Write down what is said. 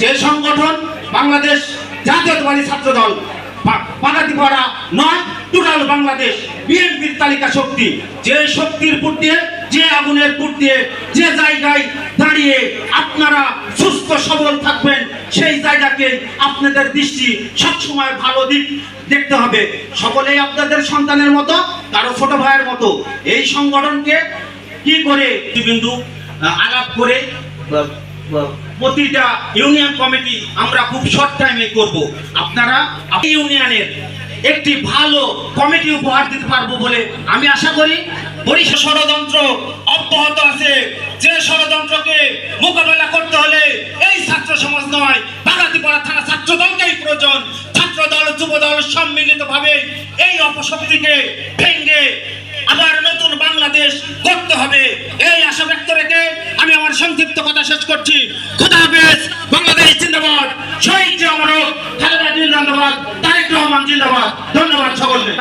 যে সংগঠন বাংলাদেশ জাতীয়তাবাদী ছাত্র দল পাড়া নয়, টোটাল বাংলাদেশ বিএনপির তালিকা শক্তি। যে শক্তির পুট দিয়ে যে আগুনের পুট দিয়ে যে জায়গায় দাঁড়িয়ে আপনারা সুস্থ, সবল থাকবেন, সেই জায়গাকে আপনাদের দৃষ্টি সবসময় ভালো দিক দেখতে হবে। সকলেই আপনাদের সন্তানের মতো, কারও ছোট ভাইয়ের মতো। এই সংগঠনকে কি করে বিন্দু আলাপ করে প্রতিটা ইউনিয়ন কমিটি আমরা খুব শর্ট টাইমে করব। আপনারা ইউনিয়নের একটি ভালো কমিটি উপহার দিতে পারব বলে আমি আশা করি। বরিষ্ঠ ষড়যন্ত্র অব্যাহত আছে। যে ষড়যন্ত্রকে মোকাবেলা করতে হলে এই ছাত্র সমাজ নয়, বাগাতিপাড়া থানা ছাত্র দলকেই প্রয়োজন। ছাত্র দল, যুব দল সম্মিলিত ভাবে এই অপশক্তিকে ভেঙ্গে আবার নতুন বাংলাদেশ করতে হবে। এই আশা ব্যক্ত রেখে সংক্ষিপ্ত কথা শেষ করছি। খুদা হাফেজ, বাংলাদেশ জিন্দাবাদ। শহীদ যে অমরক খালেদা জিন্দাবাদ, তারেক রহমান জিন্দাবাদ। ধন্যবাদ সকলকে।